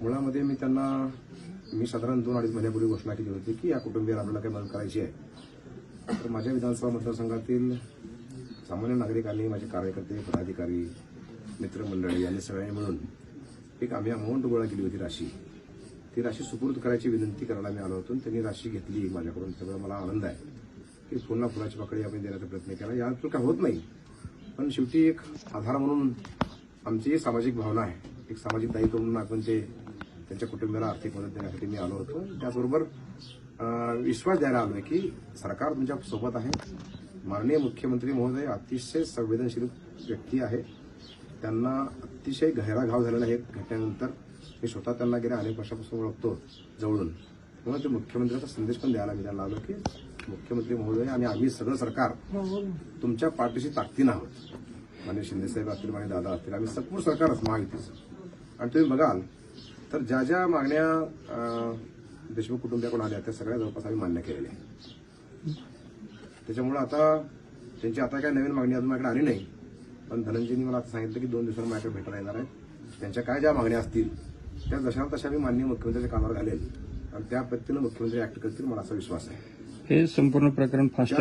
मुळामध्ये मी त्यांना मी साधारण दोन अडीच महिन्यापूर्वी घोषणा केली होती की या कुटुंबियाला आपल्याला काही मदत करायची आहे. तर माझ्या विधानसभा मतदारसंघातील सामान्य नागरिकांनी माझे कार्यकर्ते पदाधिकारी मित्रमंडळी यांनी सगळ्यांनी मिळून एक आम्ही अमाऊंट गोळा केली होती राशी. ती राशी सुपूर्द करायची विनंती करायला मी आलो होतो त्यांनी राशी घेतली माझ्याकडून. त्यामुळे मला आनंद आहे की फुलना फुलाची पाकळी आपण देण्याचा प्रयत्न केला. या काय होत नाही. पण शेवटी एक आधार म्हणून आमची सामाजिक भावना आहे. एक सामाजिक दायित्व म्हणून आपण ते त्यांच्या कुटुंबियाला आर्थिक मदत देण्यासाठी मी आलो होतो. त्याचबरोबर विश्वास द्यायला आलोय की सरकार तुमच्यासोबत आहे. माननीय मुख्यमंत्री महोदय अतिशय संवेदनशील व्यक्ती आहे. त्यांना अतिशय गहिरा घाव झालेला आहे. घटनेनंतर मी स्वतः त्यांना गेल्या अनेक वर्षापासून ओळखतो जवळून. म्हणून ते मुख्यमंत्र्याचा संदेश पण द्यायला मी त्यांना आलो की मुख्यमंत्री महोदय आणि आम्ही सगळं सरकार तुमच्या पार्टीशी ताकदीनं आहोत. माननीय शिंदेसाहेब असतील मान्य दादा असतील आम्ही संपूर्ण सरकारच महायुतीचं. आणि तुम्ही बघाल तर ज्या ज्या मागण्या देशमुख कुटुंबियाकडून आल्या त्या सगळ्या जवळपास आम्ही मान्य केलेल्या आहेत. त्याच्यामुळे आता त्यांची आता काय नवीन मागणी अजून माझ्याकडे आली नाही पण धनंजयनी मला आता सांगितलं की दोन दिवसांनी माझ्याकडे भेटायला येणार आहेत. त्यांच्या काय ज्या मागण्या असतील त्या जशा तशा मी माननीय मुख्यमंत्र्यांच्या कामावर घालेल आणि त्या पद्धतीनं मुख्यमंत्री ऍक्ट करतील मला असा विश्वास आहे. हे संपूर्ण प्रकरण फास्ट